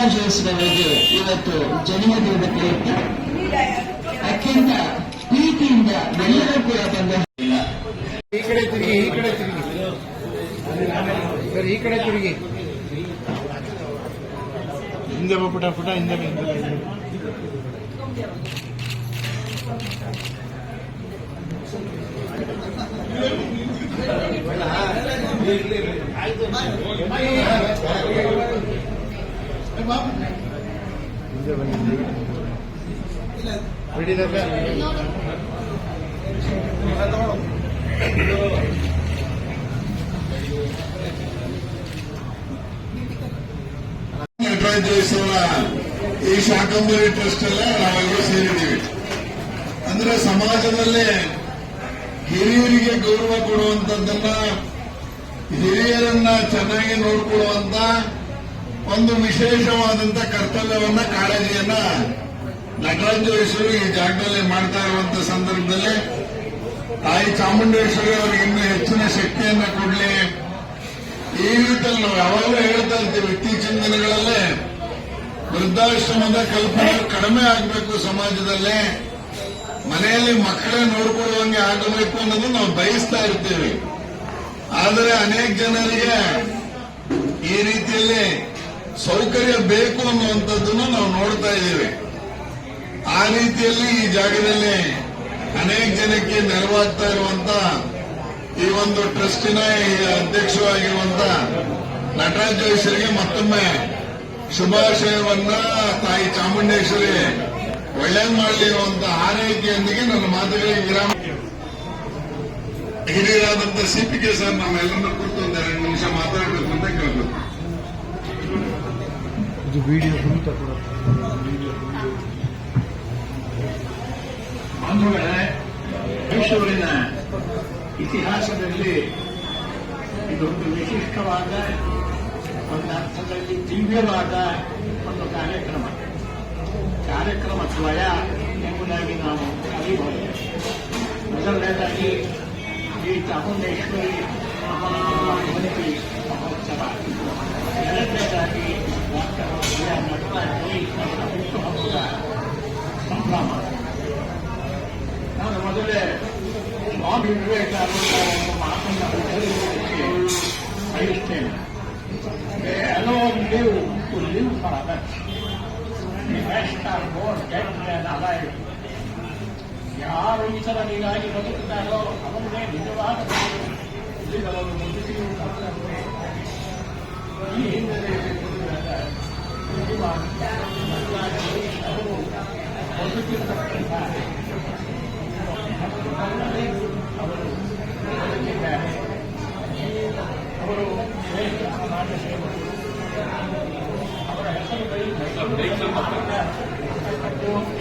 ಸಾಹಿತ್ಯ ಇವತ್ತು ನಟನ ಪ್ರಯತ್ನ ಅತ್ಯಂತ ಪ್ರೀತಿಯಿಂದ ಎಲ್ಲರೂ ಕೂಡ ಬಂದ ಈ ಕಡೆ ತಿರುಗಿ ಈ ಕಡೆ ತಿರುಗಿ. ಸರ್ ಈ ಕಡೆ ತಿರುಗಿ. ಹಿಂದೆ ಪುಟ ಪುಟ ಹಿಂದೆ ಹಿಂದೆ ಬಾ, ಈ ಶಾಕಂಬರಿ ಟ್ರಸ್ಟ್ ಎಲ್ಲ ನಾವೆಲ್ಲರೂ ಸೇರಿದ್ದೀವಿ. ಅಂದ್ರೆ ಸಮಾಜದಲ್ಲಿ ಹಿರಿಯರಿಗೆ ಗೌರವ ಕೊಡುವಂತದ್ದನ್ನ ಹಿರಿಯರನ್ನ ಚೆನ್ನಾಗಿ ನೋಡ್ಕೊಳ್ಳುವಂತ ಒಂದು ವಿಶೇಷವಾದಂತ ಕರ್ತವ್ಯವನ್ನ ಕಾಳಜಿಯನ್ನ ನಟರಾಜೇಶ್ವರಿ ಈ ಜಾಗದಲ್ಲಿ ಮಾಡ್ತಾ ಇರುವಂತ ಸಂದರ್ಭದಲ್ಲಿ ತಾಯಿ ಚಾಮುಂಡೇಶ್ವರಿ ಅವರಿಗೆ ಇನ್ನೂ ಹೆಚ್ಚಿನ ಶಕ್ತಿಯನ್ನ ಕೊಡಲಿ. ಈ ರೀತಿಯಲ್ಲಿ ನಾವು ಯಾವಾಗಲೂ ಹೇಳ್ತಾ ಇರ್ತೀವಿ, ಇತ್ತೀಚಿನ ದಿನಗಳಲ್ಲಿ ವೃದ್ಧಾಶ್ರಮದ ಕಲ್ಪನೆ ಕಡಿಮೆ ಆಗಬೇಕು ಸಮಾಜದಲ್ಲಿ. ಮನೆಯಲ್ಲಿ ಮಕ್ಕಳೇ ನೋಡ್ಕೊಳ್ಳುವಂಗೆ ಆಗಬೇಕು ಅನ್ನೋದು ನಾವು ಬಯಸ್ತಾ ಇರ್ತೀವಿ. ಆದರೆ ಅನೇಕ ಜನರಿಗೆ ಈ ರೀತಿಯಲ್ಲಿ ಸೌಕರ್ಯ ಬೇಕು ಅನ್ನುವಂಥದ್ದನ್ನು ನಾವು ನೋಡ್ತಾ ಇದ್ದೇವೆ. ಆ ರೀತಿಯಲ್ಲಿ ಈ ಜಾಗದಲ್ಲಿ ಅನೇಕ ಜನಕ್ಕೆ ನೆರವಾಗ್ತಾ ಇರುವಂತ ಈ ಒಂದು ಟ್ರಸ್ಟಿನ ಅಧ್ಯಕ್ಷರಾಗಿರುವಂತ ನಟರಾಜ್ ಜೋಯಿಸರಿಗೆ ಮತ್ತೊಮ್ಮೆ ಶುಭಾಶಯವನ್ನ ತಾಯಿ ಚಾಮುಂಡೇಶ್ವರಿ ಒಳ್ಳೇದು ಮಾಡಲಿರುವಂತ ಆರೈಕೆಯೊಂದಿಗೆ ನನ್ನ ಮಾತುಗಳಿಗೆ ವಿರಾಮ. ಹಿರಿಯರಾದಂತಹ ಸಿಪಿಕೆ ಸರ್, ನಾವೆಲ್ಲರನ್ನೂ ಕುರಿತು ಒಂದು ಎರಡು ನಿಮಿಷ ಮಾತಾಡಬೇಕು ಅಂತ ಕೇಳಬೇಕು. ಇದು ವಿಡಿಯೋ ತುಂಬ ಕೂಡ ಬಂಧುಗಳೇ ಮೈಸೂರಿನ ಇತಿಹಾಸದಲ್ಲಿ ಇದೊಂದು ವಿಶಿಷ್ಟವಾದ ಒಂದು ಅರ್ಥದಲ್ಲಿ ದಿವ್ಯವಾದ ಒಂದು ಕಾರ್ಯಕ್ರಮ ಕಾರ್ಯಕ್ರಮ ದ್ವಯ ಎಂಬುದಾಗಿ ನಾವು ಕಲಿಬಹುದು ಮೊದಲನೇದಾಗಿ ಈ ಚಾಮುಂಡೇಶ್ವರಿ ಮಹಾಗಣಪತಿ ಮಹೋತ್ಸವ ಎರಡನೇದಾಗಿ ಸ್ವಾಮಿ ವಿವೇಕಾನಂದ ಒಂದು ಮಾತನ್ನು ಉಚ್ಚರಿಸಲಿಕ್ಕೆ ಬಯಸ್ತೇನೆ alone live to live for others. The best are more dead than alive. ಯಾರು ಇತರರಿಗಾಗಿ ಬದುಕುತ್ತಾರೋ ಅವನ್ನೇ ನಿಜವಾದ ಉಳಿದವರು ಬದುಕಿರುವುದಾದರೆ ಈ ಹಿನ್ನೆಲೆಯಲ್ಲಿ ನಿಜವಾದ ಅವರು ಬದುಕಿರ್ತಕ್ಕಂಥ ಅವರು ಶ್ರೇಷ್ಠ ಸಮಾಜ ಸೇವಕರು ಅವರ ಹೆಸರು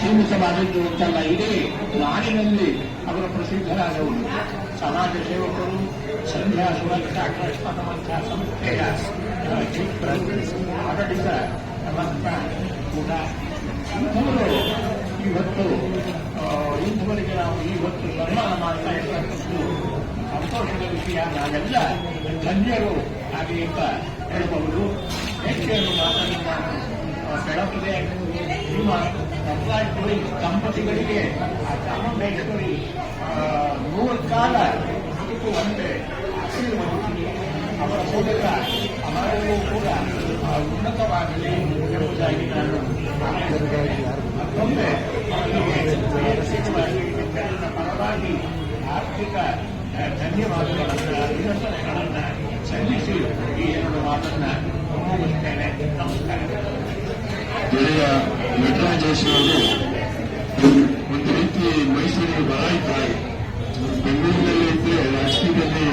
ಸೀಮಿತವಾದದ್ದು ಅಂತಲ್ಲ ಇಡೀ ನಾಡಿನಲ್ಲಿ ಅವರು ಪ್ರಸಿದ್ಧರಾದವರು ಸಮಾಜ ಸೇವಕರು ಸಂಧ್ಯಾ ಸುರಕ್ಷಾ ಟ್ರಸ್ಟ್ ಅನ್ನುವಂತಹ ಸಂಸ್ಥೆಯ ಚಿತ್ರ ಆಡಳಿತ ಮಂತ್ರ ಕೂಡ ಇಂಥವರು ಇವತ್ತು ಇಂಥವರಿಗೆ ನಾವು ಇವತ್ತು ಸನ್ಮಾನ ಮಾಡ್ತಾ ಇರ್ತಕ್ಕಂಥದ್ದು ಸಂತೋಷದ ವಿಷಯ ನಾವೆಲ್ಲ ಧನ್ಯರು ಹಾಗೆ ಅಂತ ಹೇಳಬಹುದು ಹೆಚ್ಚೆಯನ್ನು ಮಾತನಾಡಿದ ಬೆಳಕಿದೆ ನಿಮ್ಮ ಸರ್ಕಾರಿ ದಂಪತಿಗಳಿಗೆ ಆ ಚಾಮುಂಡೇಶ್ವರಿ ನೂರು ಕಾಲ ಬದುಕುವಂತೆ ಆಶೀರ್ವದಿಸಿ ಅವರ ಮೂಲಕ ಅವರಲ್ಲೂ ಕೂಡ ಉನ್ನತವಾಗಲಿ ಎಂಬುದಾಗಿ ನಾನು ಮತ್ತೊಮ್ಮೆ ಸಚಿವರ ಪರವಾಗಿ ಆರ್ಥಿಕ ಧನ್ಯವಾದಗಳ ಅಭಿನಂದನೆಗಳನ್ನು ಸಲ್ಲಿಸಿ ಈ ಎರಡು ಮಾತನ್ನು ಒಮ್ಮುಗಿಸ್ತೇನೆ ನಮಸ್ಕಾರ ಗೆಳೆಯ ನಟರಾಜೇಶ್ವರರು ಒಂದು ರೀತಿ ಮೈಸೂರಿಗೆ ಬಹಳ ಇದ್ದಾರೆ ಬೆಂಗಳೂರಿನಲ್ಲಿ ರಾಜಕೀಯದಲ್ಲಿ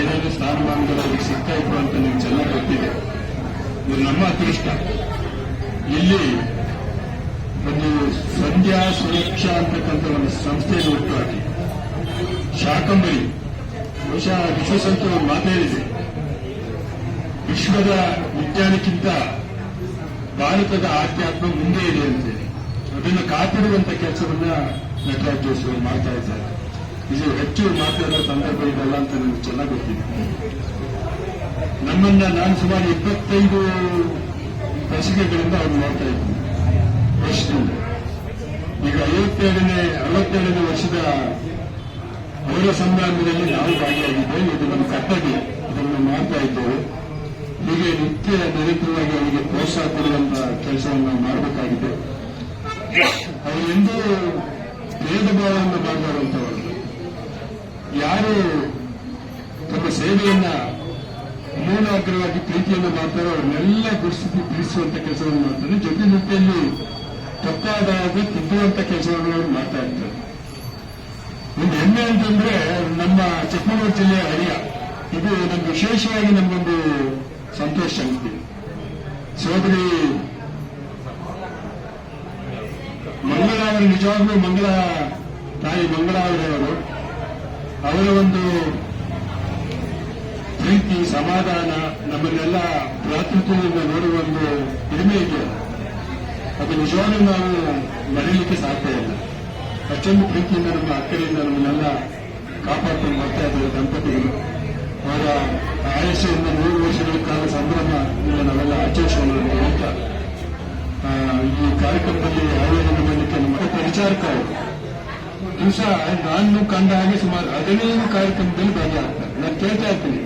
ಏನಾದರೂ ಸ್ಥಾನಮಾನಗಳು ಅವ್ರಿಗೆ ಸಿಗ್ತಾ ಇದ್ರು ಅಂತ ನಿಮ್ಗೆ ಚೆನ್ನಾಗಿ ಗೊತ್ತಿದೆ. ಇದು ನಮ್ಮ ಅದೃಷ್ಟ. ಇಲ್ಲಿ ಒಂದು ಸಂಧ್ಯಾ ಸುರಕ್ಷಾ ಅಂತಕ್ಕಂಥ ಒಂದು ಸಂಸ್ಥೆಯನ್ನು ಹುಟ್ಟುಹಾಕಿ ಶಾಕಂಬರಿ, ಬಹುಶಃ ವಿಶ್ವಸಂಸ್ಥೆ ಒಂದು ಮಾತಾಡಿದೆ ವಿಶ್ವದ ವಿಜ್ಞಾನಕ್ಕಿಂತ ಭಾರತದ ಆಧ್ಯಾತ್ಮ ಮುಂದೆ ಇದೆ ಅಂತೇಳಿ. ಅದನ್ನು ಕಾಪಾಡುವಂತ ಕೆಲಸವನ್ನ ನಟರಾಜ್ ಜೋಶಿ ಅವರು ಮಾಡ್ತಾ ಇದ್ದಾರೆ. ಇದು ಹೆಚ್ಚು ಮಾತಾಡೋ ಸಂದರ್ಭ ಇದಲ್ಲ ಅಂತ ನನಗೆ ಚೆನ್ನಾಗಿ ಗೊತ್ತಿದೆ. ನಮ್ಮನ್ನ ನಾನು ಸುಮಾರು ಇಪ್ಪತ್ತೈದು ದಶಕಗಳಿಂದ ಅವ್ರು ನೋಡ್ತಾ ಇದ್ದೀನಿ ವರ್ಷದಿಂದ ಈಗ ಐವತ್ತೇಳನೇ ಅರವತ್ತೆರಡನೇ ವರ್ಷದ ಅವರ ಸಂದರ್ಭದಲ್ಲಿ ನಾವು ಭಾಗಿಯಾಗಿದ್ದೇವೆ. ಇದು ನಮ್ಮ ಕರ್ತವ್ಯ. ಇದನ್ನು ಮಾಡ್ತಾ ಇದ್ದೇವೆ. ಹೀಗೆ ನಿತ್ಯ ನಿರಂತರವಾಗಿ ಅವರಿಗೆ ಪ್ರೋತ್ಸಾಹ ಕೊಡುವಂತಹ ಕೆಲಸವನ್ನು ನಾವು ಮಾಡಬೇಕಾಗಿದೆ. ಅವರು ಎಂದೂ ಭೇದ ಭಾವವನ್ನು ಮಾಡಬಾರುವಂತವರು ಯಾರು ತಮ್ಮ ಸೇವೆಯನ್ನ ಮೂಲಾಗ್ರವಾಗಿ ಪ್ರೀತಿಯನ್ನು ಮಾಡ್ತಾರೋ ಅವರನ್ನೆಲ್ಲ ಗುರುಸ್ಥಿತಿ ತಿಳಿಸುವಂತ ಕೆಲಸವನ್ನು ಮಾಡ್ತಾರೆ. ಜೊತೆ ಜೊತೆಯಲ್ಲಿ ತಪ್ಪಾದಾಗ ತಿದ್ದುವಂತ ಕೆಲಸವನ್ನು ಅವರು ಮಾಡ್ತಾ ಇರ್ತಾರೆ. ಒಂದು ಹೆಮ್ಮೆ ಅಂತಂದ್ರೆ ನಮ್ಮ ಚಿಕ್ಕಮಗಳೂರು ಜಿಲ್ಲೆಯ ಹರಿಯ ಇದು ನಮ್ಗೆ ವಿಶೇಷವಾಗಿ ನಮಗೊಂದು ಸಂತೋಷ ಅನಿಸ್ತಿದೆ ಸೋದರಿ ಮಂಗಳಾವರು ನಿಜವಾಗ್ಲೂ ಮಂಗಳ ತಾಯಿ ಮಂಗಳಾವರವರು ಅವರ ಒಂದು ಪ್ರೀತಿ ಸಮಾಧಾನ ನಮ್ಮನ್ನೆಲ್ಲ ಪ್ರಾತೃತ್ವದಿಂದ ನೋಡುವ ಒಂದು ಹಿರಿಮೆ ಇದೆ. ಅದು ನಿಜವಾಗ್ಲೂ ನಾವು ಮರೀಲಿಕ್ಕೆ ಸಾಧ್ಯ ಇಲ್ಲ. ಅಷ್ಟೊಂದು ಪ್ರೀತಿಯಿಂದ ನಮ್ಮ ಅಕ್ಕರಿಂದ ನಮ್ಮನ್ನೆಲ್ಲ ಕಾಪಾಡ್ಕೊಂಡು ಬರ್ತಾ ಇದ್ದಾರೆ ದಂಪತಿಗಳು. ಅವರ ಆಯಸ್ಸೆಯಿಂದ ಮೂರು ವರ್ಷಗಳ ಕಾಲ ಸಂಭ್ರಮ ನಾವೆಲ್ಲ ಆಚರಿಸೋಣ ಆ, ಈ ಕಾರ್ಯಕ್ರಮದಲ್ಲಿ ಆಯೋಜನೆ ಮಾಡಲಿಕ್ಕೆ ನಮ್ಮ ಪರಿಚಾರಕ ಅವರು ದಿವಸ ನಾನು ಕಂಡ ಹಾಗೆ ಸುಮಾರು ಹದಿನೈದು ಕಾರ್ಯಕ್ರಮದಲ್ಲಿ ಭಾಗಿಯಾಗ್ತಾರೆ. ನಾನು ಕೇಳ್ತಾ ಇರ್ತೀನಿ,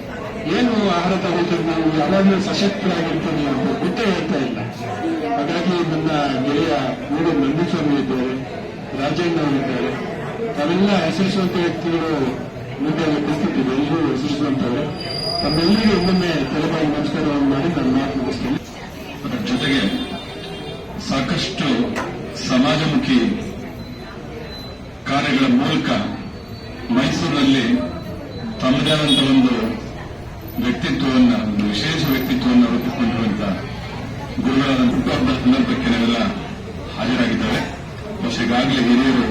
ಏನು ಆಹಾರ ತಗೋತಾರೆ ನಾವು? ಯಾವಾಗಲೂ ಸಶಕ್ತರಾಗಿರ್ತೀನಿ ಅಂತ ಗೊತ್ತೇ ಹೇಳ್ತಾ ಇಲ್ಲ. ಹಾಗಾಗಿ ನನ್ನ ಗೆಳೆಯ ಮೂರು ನಂದಿಸ್ವಾಮಿ ಇದ್ದಾರೆ ರಾಜೇಂದ್ರ ಅವರಿದ್ದಾರೆ ತಾವೆಲ್ಲ ಹೆಸರಿಸುವಂತ ವ್ಯಕ್ತಿಗಳು ಮುಂದೆ ಪರಿಸ್ಥಿತಿ ಇದೆ ಎಲ್ಲರೂ ಹೆಸರಿಸುವಂತವ್ರೆ ತಮ್ಮೆಲ್ಲರಿಗೂ ಒಮ್ಮೊಮ್ಮೆ ತಲೆಬಾಯಿ ನಮಸ್ಕಾರವನ್ನು ಮಾಡಿ ನಾನು ಮಾತು ಮುಗಿಸ್ತೇನೆ. ಅದರ ಜೊತೆಗೆ ಸಾಕಷ್ಟು ಸಮಾಜಮುಖಿ ಕಾರ್ಯಗಳ ಮೂಲಕ ಮೈಸೂರಿನಲ್ಲಿ ತಮ್ಮದೇ ಆದಂತ ಒಂದು ವ್ಯಕ್ತಿತ್ವವನ್ನ, ಒಂದು ವಿಶೇಷ ವ್ಯಕ್ತಿತ್ವವನ್ನು ರೂಪಿಸಿಕೊಂಡಿರುವಂತಹ ಗುರುಗಳಾದ ಹುಟ್ಟುಹಬ್ಬದ ಸಂದರ್ಭಕ್ಕೆ ನಾವೆಲ್ಲ ಹಾಜರಾಗಿದ್ದಾರೆ ಈಗಾಗಲೇ ಹಿರಿಯರು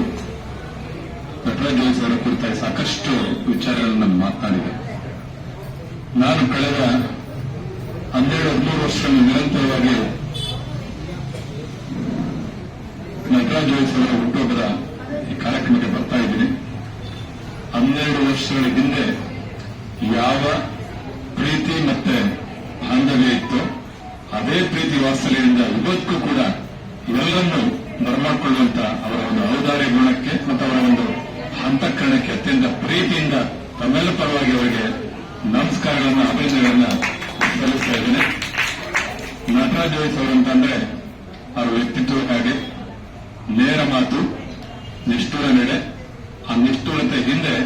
ನಟರಾಜ್ ಅವರ ಕುರಿತಾಗಿ ಸಾಕಷ್ಟು ವಿಚಾರಗಳನ್ನು ಮಾತನಾಡಿದೆ. ನಾನು ಕಳೆದ ಹನ್ನೆರಡು, ಹದಿಮೂರು ವರ್ಷ ನಿರಂತರವಾಗಿ ನಟರಾಜ್ ಅವರ ಹುಟ್ಟುಹಬ್ಬದ ಈ ಕಾರ್ಯಕ್ರಮಕ್ಕೆ ಬರ್ತಾ ಇದ್ದೀನಿ ಹನ್ನೆರಡು ವರ್ಷಗಳ ಹಿಂದೆ ಯಾವ ಪ್ರೀತಿ ಮತ್ತೆ ಬಾಂಧವ್ಯ ಇತ್ತು ಅದೇ ಪ್ರೀತಿ ವಾತ್ಸಲ್ಯದಿಂದ ಇವತ್ತು ಕೂಡ ಎಲ್ಲರನ್ನೂ ಬರಮಾಡಿಕೊಳ್ಳುವಂತ ಅವರ ಒಂದು ಔದಾರ್ಯ ಗುಣಕ್ಕೆ ಮತ್ತು ಅವರ ಒಂದು ಅಂತಃಕರಣಕ್ಕೆ ಅತ್ಯಂತ ಪ್ರೀತಿಯಿಂದ ತಮ್ಮೆಲ್ಲ ಪರವಾಗಿ ಅವರಿಗೆ ನಮಸ್ಕಾರಗಳನ್ನ, ಅಭಿನಂದನೆಗಳನ್ನ ಸಲ್ಲಿಸ್ತಾ ಇದ್ದೇನೆ. ನಟರಾಜ್ ವಯಸ್ ಅವರಂತಂದ್ರೆ ಅವರ ವ್ಯಕ್ತಿತ್ವಕ್ಕಾಗಿ ನೇರ ಮಾತು, ನಿಷ್ಠುರ ನಡೆ, ಆ ನಿಷ್ಠುರತೆ ಹಿಂದೆ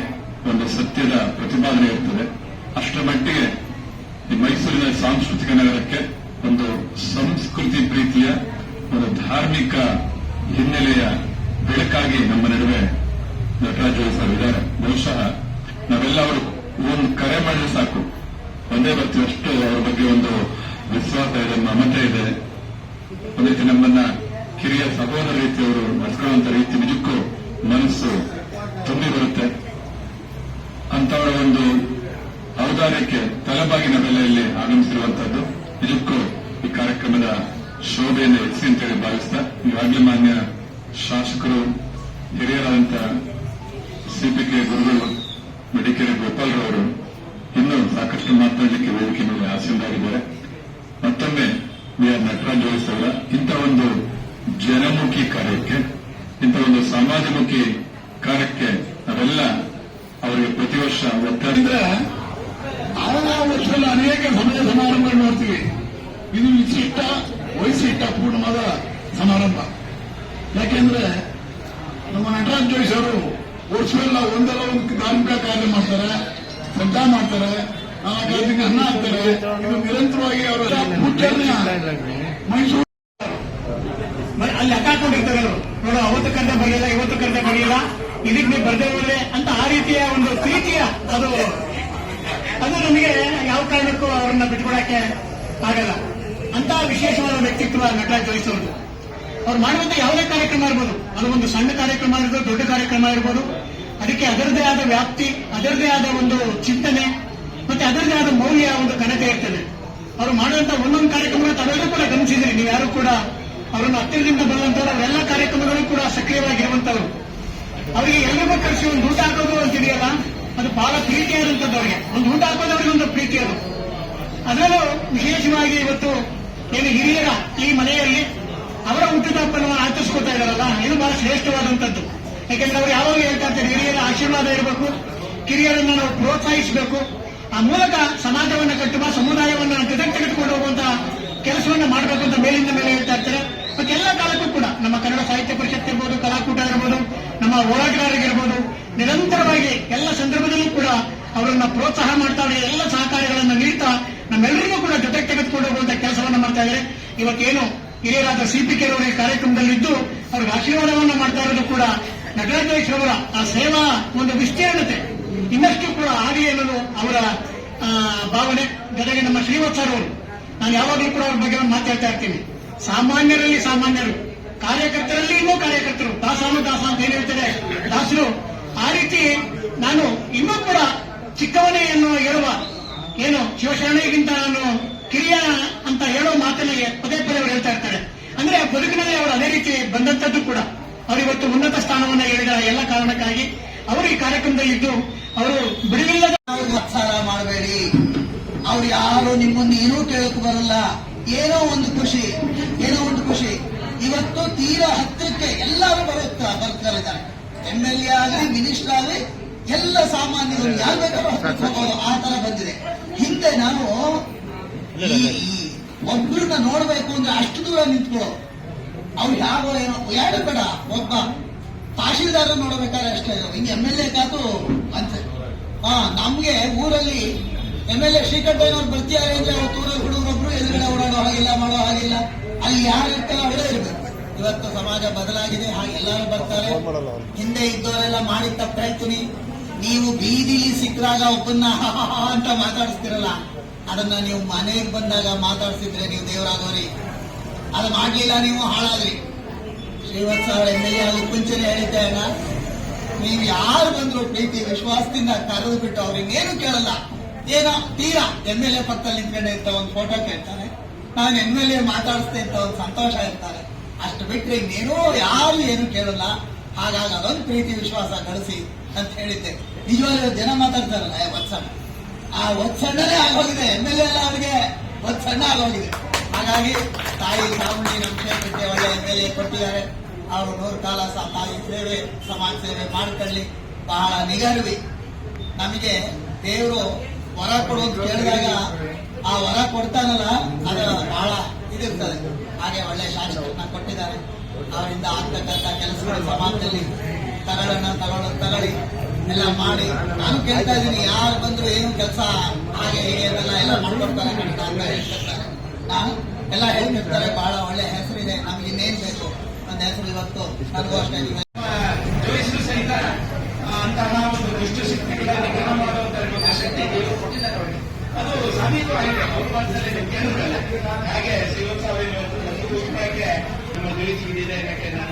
ಒಂದು ಸತ್ಯದ ಪ್ರತಿಪಾದನೆ ಇರ್ತದೆ. ಅಷ್ಟರ ಮಟ್ಟಿಗೆ ಈ ಮೈಸೂರಿನ ಸಾಂಸ್ಕೃತಿಕ ನಗರಕ್ಕೆ ಒಂದು ಸಂಸ್ಕೃತಿ ಪ್ರೀತಿಯ, ಒಂದು ಧಾರ್ಮಿಕ ಹಿನ್ನೆಲೆಯ ಬೆಳಕಾಗಿ ನಮ್ಮ ನಡುವೆ ನಟರಾಜ್ ಸರ್ ಇದ್ದಾರೆ. ಬಹುಶಃ ನಾವೆಲ್ಲ ಅವರು ಒಂದು ಕರೆ ಮಾಡಿದ್ರೆ ಸಾಕು. ಒಂದೇ ಬರ್ತೀವಿ ಅಷ್ಟು, ಅವರ ಬಗ್ಗೆ ಒಂದು ವಿಶ್ವಾಸ ಇದೆ, ಮಮತೆ ಇದೆ. ಒಂದು ರೀತಿ ನಮ್ಮನ್ನ ಕಿರಿಯ ಸಹೋದರ ರೀತಿಯವರು ನಡೆಸ್ಕೊಳ್ಳುವಂತ ರೀತಿ ನಿಜಕ್ಕೂ ಮನಸ್ಸು ತುಂಬಿ ಬರುತ್ತೆ. ಅಂತವರ ಒಂದು ಔದಾರ್ಯಕ್ಕೆ ಶೋಭೆಯನ್ನು ಹೆಚ್ಚಿ ಅಂತೇಳಿ ಭಾವಿಸ್ತಾ ಈಗಾಗಲೇ ಶಾಸಕರು, ಹಿರಿಯರಾದಂತ ಸಿಪಿಕೆ ಗುರುಗಳು, ಮಡಿಕೇರಿ ಗೋಪಾಲ್ರವರು, ಇನ್ನೂ ಸಾಕಷ್ಟು ಮಾತನಾಡಲಿಕ್ಕೆ ವೇದಿಕೆ ಮೇಲೆ ಆಸೀನರಾಗಿದ್ದಾರೆ ಮತ್ತೊಮ್ಮೆ ವಿ ಆರ್ ನಟರಾಜ್ ಅವರ ಇಂಥ ಒಂದು ಜನಮುಖಿ ಕಾರ್ಯಕ್ಕೆ, ಇಂಥ ಒಂದು ಸಮಾಜಮುಖಿ ಕಾರ್ಯಕ್ಕೆ ಅವೆಲ್ಲ ಅವರಿಗೆ ಪ್ರತಿ ವರ್ಷ ವರ್ಷದಲ್ಲಿ ಅನೇಕ ಸಮಯ ಸಮಾರಂಭಗಳು ನೋಡ್ತೀವಿ ಇದು ವಿಶಿಷ್ಟ ವೈಶಿಷ್ಟ ಪೂರ್ಣವಾದ ಸಮಾರಂಭ. ಯಾಕೆಂದ್ರೆ ನಮ್ಮ ನಟರಾಜ್ ಜೋಯಿಸ್ ಅವರು ವರ್ಷವೆಲ್ಲ ಒಂದಲ್ಲ ಒಂದು ಧಾರ್ಮಿಕ ಕಾರ್ಯ ಮಾಡ್ತಾರೆ, ಶ್ರದ್ಧಾ ಮಾಡ್ತಾರೆ ನಾಲ್ಕು ಅನ್ನ ಹಾಕ್ತಾರೆ. ಇದು ನಿರಂತರವಾಗಿ ಅವರ ಪೂಜೆಯನ್ನ ಮೈಸೂರು ಮಾತುಗಳು ನೋಡು, ಅವತ್ತು ಕರೆದ ಬರೆಯಲ್ಲ, ಇವತ್ತು ಕರೆದ ಬರೆಯಲ್ಲ. ಇದಕ್ಕೆ ನೀವು ಬರ್ದೇ ಹೋದ್ರೆ ಅಂತ ಆ ರೀತಿಯ ಒಂದು ಪ್ರೀತಿಯ ಅದು ಅದು ನಮಗೆ ಯಾವ ಕಾರಣಕ್ಕೂ ಅವರನ್ನ ಬಿಟ್ಕೊಡಕ್ಕೆ ಆಗಲ್ಲ. ಅಂತ ವಿಶೇಷವಾದ ವ್ಯಕ್ತಿತ್ವ ನಟರಾಜ್ ಅವರು ಅವ್ರು ಮಾಡುವಂತ ಯಾವುದೇ ಕಾರ್ಯಕ್ರಮ ಇರ್ಬೋದು. ಅದು ಒಂದು ಸಣ್ಣ ಕಾರ್ಯಕ್ರಮ ಇರ್ಬೋದು ದೊಡ್ಡ ಕಾರ್ಯಕ್ರಮ ಇರ್ಬೋದು ಅದಕ್ಕೆ ಅದರದೇ ಆದ ವ್ಯಾಪ್ತಿ ಅದರದೇ ಆದ ಒಂದು ಚಿಂತನೆ, ಮತ್ತೆ ಅದರದೇ ಆದ ಮೌಲ್ಯ ಒಂದು ಘನತೆ ಇರ್ತದೆ. ಅವರು ಮಾಡುವಂತ ಒಂದೊಂದು ಕಾರ್ಯಕ್ರಮ ತಾವೆಲ್ಲರೂ ಕೂಡ ಗಮನಿಸಿದ್ರಿ. ನೀವು ಯಾರು ಕೂಡ ಅವರನ್ನು ಹತ್ತಿರದಿಂದ ಬರುವಂತವ್ರು, ಅವರೆಲ್ಲ ಕಾರ್ಯಕ್ರಮಗಳು ಕೂಡ ಸಕ್ರಿಯವಾಗಿರುವಂತವ್ರು. ಅವರಿಗೆ ಎಲ್ರಿಗೂ ಕಳಿಸಿ ಒಂದು ಊಟ ಹಾಕೋದು ಅಂತಿದೆಯಲ್ಲ ಅದು ಬಹಳ ಪ್ರೀತಿಯಾದಂಥದ್ದು ಅವರಿಗೆ. ಒಂದು ಊಟ ಹಾಕೋದು ಅವರಿಗೆ ಒಂದು ಪ್ರೀತಿ ಅದು. ಅದರಲ್ಲೂ ವಿಶೇಷವಾಗಿ ಇವತ್ತು ಏನು ಹಿರಿಯರ ಈ ಮನೆಯಲ್ಲಿ ಅವರ ಹುಟ್ಟುಹಬ್ಬವನ್ನು ಆಚರಿಸ್ಕೊತಾ ಇದಾರಲ್ಲ ಇದು ಬಹಳ ಶ್ರೇಷ್ಠವಾದಂಥದ್ದು. ಯಾಕೆಂದ್ರೆ ಅವರು ಯಾವಾಗ ಹೇಳ್ತಾ ಇರ್ತಾರೆ, ಹಿರಿಯರ ಆಶೀರ್ವಾದ ಇರಬೇಕು, ಕಿರಿಯರನ್ನ ನಾವು ಪ್ರೋತ್ಸಾಹಿಸಬೇಕು. ಆ ಮೂಲಕ ಸಮಾಜವನ್ನು ಕಟ್ಟುವ, ಸಮುದಾಯವನ್ನು ಜೊತೆಗೆ ತೆಗೆದುಕೊಂಡು ಹೋಗುವಂತಹ ಕೆಲಸವನ್ನ ಮಾಡಬೇಕು ಅಂತ ಮೇಲಿಂದ ಮೇಲೆ ಹೇಳ್ತಾ ಇರ್ತಾರೆ. ಮತ್ತೆ ಎಲ್ಲ ಕಾಲಕ್ಕೂ ಕೂಡ, ನಮ್ಮ ಕನ್ನಡ ಸಾಹಿತ್ಯ ಪರಿಷತ್ ಇರ್ಬೋದು, ಕಲಾಕೂಟ ಇರ್ಬೋದು, ನಮ್ಮ ಹೋರಾಟಗಾರರಿಗಿರ್ಬೋದು, ನಿರಂತರವಾಗಿ ಎಲ್ಲ ಸಂದರ್ಭದಲ್ಲೂ ಕೂಡ ಅವರನ್ನ ಪ್ರೋತ್ಸಾಹ ಮಾಡ್ತಾ ಎಲ್ಲ ಸಹಕಾರಗಳನ್ನು ನೀಡ್ತಾ ನಮ್ಮೆಲ್ಲರಿಗೂ ಕೂಡ ಜೊತೆಗೆ ತೆಗೆದುಕೊಂಡು ಹೋಗುವಂತ ಮಾಡ್ತಾ ಇದ್ದಾರೆ ಇವತ್ತೇನು ಹಿರಿಯರಾದ ಸಿಪಿ ಕೆರವರ ಈ ಕಾರ್ಯಕ್ರಮದಲ್ಲಿದ್ದು, ಅವ್ರಿಗೆ ಆಶೀರ್ವಾದವನ್ನು ಮಾಡ್ತಾ ಇರೋದು ಕೂಡ ನಗರಾಧ್ಯಕ್ಷರವರ ಆ ಸೇವಾ ಒಂದು ವಿಸ್ತೀರ್ಣತೆ ಇನ್ನಷ್ಟು ಕೂಡ ಆಗಿ ಅನ್ನೋದು ಅವರ ಭಾವನೆ. ಜೊತೆಗೆ ನಮ್ಮ ಶ್ರೀವತ್ಸರ್ ಅವರು, ನಾನು ಯಾವಾಗಲೂ ಕೂಡ ಅವ್ರ ಬಗ್ಗೆ ಮಾತಾಡ್ತಾ ಇರ್ತೀನಿ. ಸಾಮಾನ್ಯರಲ್ಲಿ ಸಾಮಾನ್ಯರು, ಕಾರ್ಯಕರ್ತರಲ್ಲಿ ಇನ್ನೂ ಕಾರ್ಯಕರ್ತರು. ದಾಸಾನು ದಾಸ ಅಂತ ಏನು ಹೇಳ್ತಾರೆ? ದಾಸರು, ಆ ರೀತಿ ನಾನು ಇನ್ನೂ ಕೂಡ ಚಿಕ್ಕವನೇ ಎನ್ನುವ ಹೇಳುವ ಏನು ಶಿವಶರಣೆಗಿಂತ ನಾನು ಕಿರಿಯ ಅಂತ ಹೇಳೋ ಮಾತನಿಗೆ ಪದೇ ಪದೇ ಅವರು ಹೇಳ್ತಾ ಇರ್ತಾರೆ. ಅಂದ್ರೆ ಆ ಬದುಕಿನಲ್ಲಿ ಅವರು ಅದೇ ರೀತಿ ಬಂದಂತದ್ದು ಕೂಡ. ಅವರು ಇವತ್ತು ಉನ್ನತ ಸ್ಥಾನವನ್ನ ಹೇಳಿದ ಎಲ್ಲ ಕಾರಣಕ್ಕಾಗಿ ಅವರು ಈ ಕಾರ್ಯಕ್ರಮದಲ್ಲಿ ಇದ್ದು ಅವರು ಬಿಡುವಿಲ್ಲದ ಮತ್ಸಾರ ಮಾಡಬೇಡಿ. ಅವ್ರು ಯಾರು ನಿಮ್ಮನ್ನು ಏನೂ ಕೇಳಕ್ ಬರಲ್ಲ. ಏನೋ ಒಂದು ಖುಷಿ, ಏನೋ ಒಂದು ಖುಷಿ. ಇವತ್ತು ತೀರಾ ಹತ್ತಿರಕ್ಕೆ ಎಲ್ಲರೂ ಬರುತ್ತಾ ಇದ್ದಾರೆ ಎಂ ಎಲ್ ಎ ಆಗಲಿ ಮಿನಿಸ್ಟರ್ ಆಗಲಿ, ಎಲ್ಲ ಸಾಮಾನ್ಯರು ಯಾರು ಬೇಕಾದ್ರೂ ಆ ತರ ಬಂದಿದೆ. ಹಿಂದೆ ನಾನು ಒಬ್ಬರನ್ನ ನೋಡ್ಬೇಕು ಅಂದ್ರೆ ಅಷ್ಟು ದೂರ ನಿಂತ್ಕೊಳ್ಳೋ ಅವ್ರು ಯಾವ ಏನೋ ಯಾರು ಬೇಡ ಒಬ್ಬ. ತಹಶೀಲ್ದಾರ ನೋಡ್ಬೇಕಾದ್ರೆ ಅಷ್ಟೇ ಹಿಂಗೆ ಎಂ ಎಲ್ ಎ ಕಾತು ಅಂತ. ಹಾ ನಮ್ಗೆ ಊರಲ್ಲಿ ಎಂ ಎಲ್ ಎ ಶ್ರೀಕಂಠಯ್ಯನವ್ರು ಬರ್ತಿದ್ದಾರೆ ಅಂದ್ರೆ ಅವ್ರ ಊರಲ್ಲಿ ಹುಡುಗರೊಬ್ರು ಎದುರುಗಡೆ ಓಡಾಡೋ ಹಾಗಿಲ್ಲ ಮಾಡೋ ಹಾಗಿಲ್ಲ ಅಲ್ಲಿ ಯಾರು ಇರ್ತಾರೆ ಅವರೇ ಇರ್ಬೇಕು. ಇವತ್ತು ಸಮಾಜ ಬದಲಾಗಿದೆ ಹಾಗೆ ಎಲ್ಲರೂ ಬರ್ತಾರೆ. ಹಿಂದೆ ಇದ್ದವರೆಲ್ಲ ಮಾಡಿದ ತಪ್ಪು ಹೇಳ್ತೀನಿ ನೀವು ಬೀದಿಲಿ ಸಿಕ್ಕಾಗ ಒಬ್ಬನ್ನ ಅಂತ ಮಾತಾಡಿಸ್ತಿರಲ್ಲ. ಅದನ್ನ ನೀವು ಮನೆಗೆ ಬಂದಾಗ ಮಾತಾಡ್ತಿದ್ರೆ ನೀವು ದೇವರಾದವ್ರಿ. ಅದ ಮಾಡ್ಲಿಲ್ಲ, ನೀವು ಹಾಳಾದ್ರಿ. ಶ್ರೀವತ್ಸ ಅವರ ಎಂ ಎಲ್ ಎ ಮುಂಚೆನೆ ಹೇಳಿದ್ದೆ ಅಲ್ಲ ನೀವು ಯಾರು ಬಂದ್ರು ಪ್ರೀತಿ, ವಿಶ್ವಾಸದಿಂದ ಕರೆದು ಬಿಟ್ಟು ಅವ್ರಿಗೇನು ಕೇಳಲ್ಲ. ಏನೋ ತೀರಾ ಎಂ ಎಲ್ ಎ ಪಕ್ಕದಲ್ಲಿ ನಿಂತ್ಕೊಂಡೆ ಅಂತ ಒಂದು ಫೋಟೋ ಕೇಳ್ತಾರೆ. ನಾನು ಎಂ ಎಲ್ ಎ ಮಾತಾಡಿಸ್ತೆ ಅಂತ ಒಂದು ಸಂತೋಷ ಇರ್ತಾರೆ ಅಷ್ಟು ಬಿಟ್ರೆ ಇನ್ನೇನೋ ಯಾರು ಏನು ಕೇಳಲ್ಲ. ಹಾಗಾಗಿ ಅದೊಂದು ಪ್ರೀತಿ, ವಿಶ್ವಾಸ ಕಳಿಸಿ ಅಂತ ಹೇಳಿದ್ದೆ. ನಿಜವಾಗ್ಲೂ ಜನ ಮಾತಾಡ್ತಾರಲ್ಲ ಆ ಒತ್ಸಣ್ಣನೇ ಆಗೋಗಿದೆ. ಎಂ ಎಲ್ ಎ ಎಲ್ಲ ಅವರಿಗೆ. ಒತ್ಸಣ್ಣ ಆಗೋಗಿದೆ. ಹಾಗಾಗಿ ತಾಯಿ ಚಾಮುಂಡಿ ನಮ್ಮ ಕ್ಷೇತ್ರಕ್ಕೆ ಒಳ್ಳೆ ಎಂ ಎಲ್ ಎ ಕೊಟ್ಟಿದ್ದಾರೆ. ಅವರು ನೂರು ಕಾಲ ಸ ತಾಯಿ ಸೇವೆ, ಸಮಾಜ ಸೇವೆ ಮಾಡ್ಕೊಳ್ಳಿ. ಬಹಳ ನಿಗರ್ವಿ. ನಮಗೆ ದೇವರು ವರ ಕೊಡು ಅಂತ ಕೇಳಿದಾಗ ಆ ವರ ಕೊಡ್ತಾನಲ್ಲ, ಅದರ ಬಹಳ ಇದಿರ್ತದೆ. ಹಾಗೆ ಒಳ್ಳೆ ಶಾಸಕರನ್ನ ಕೊಟ್ಟಿದ್ದಾರೆ. ಅವರಿಂದ ಆಗ್ತಕ್ಕಂಥ ಕೆಲಸಗಳು ಸಮಾಜದಲ್ಲಿ ತಗಳನ್ನ ತಗೊಳ್ಳೋ ತಗೊಳ್ಳಿ. ಎಲ್ಲ ಮಾಡಿ ನಾನು ಕೇಳ್ತಾ ಇದ್ದೀನಿ, ಯಾರು ಬಂದ್ರು ಏನು ಕೆಲಸ ಹಾಗೆ ಅದೆಲ್ಲ ಎಲ್ಲ ಮಾಡ್ಕೊಡ್ತಾರೆ ಅಂತ ಹೇಳ್ತಿರ್ತಾರೆ ನಾನು ಎಲ್ಲ ಹೇಳ್ತಿರ್ತಾರೆ, ಬಹಳ ಒಳ್ಳೆ ಹೆಸರಿದೆ, ನಮ್ಗೆ ಇನ್ನೇನ್ ಬೇಕು? ನನ್ನ ಹೆಸರು ಇವತ್ತು, ನನಗೂ ಅಷ್ಟೇ. ಸಹಿತ ಅಂತಹ ಒಂದು ದುಷ್ಟ ಶಕ್ತಿಗಳ ಒಂದು ನಮ್ಮ ಜೋಯಿಸಿ ಇದೆ ಯಾಕೆ ನಾನು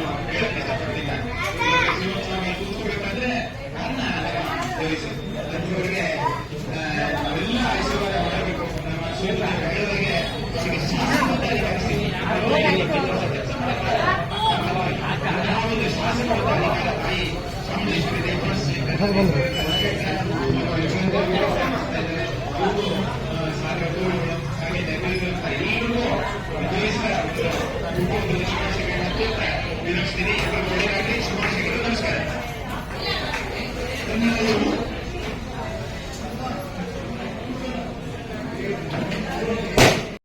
Gracias.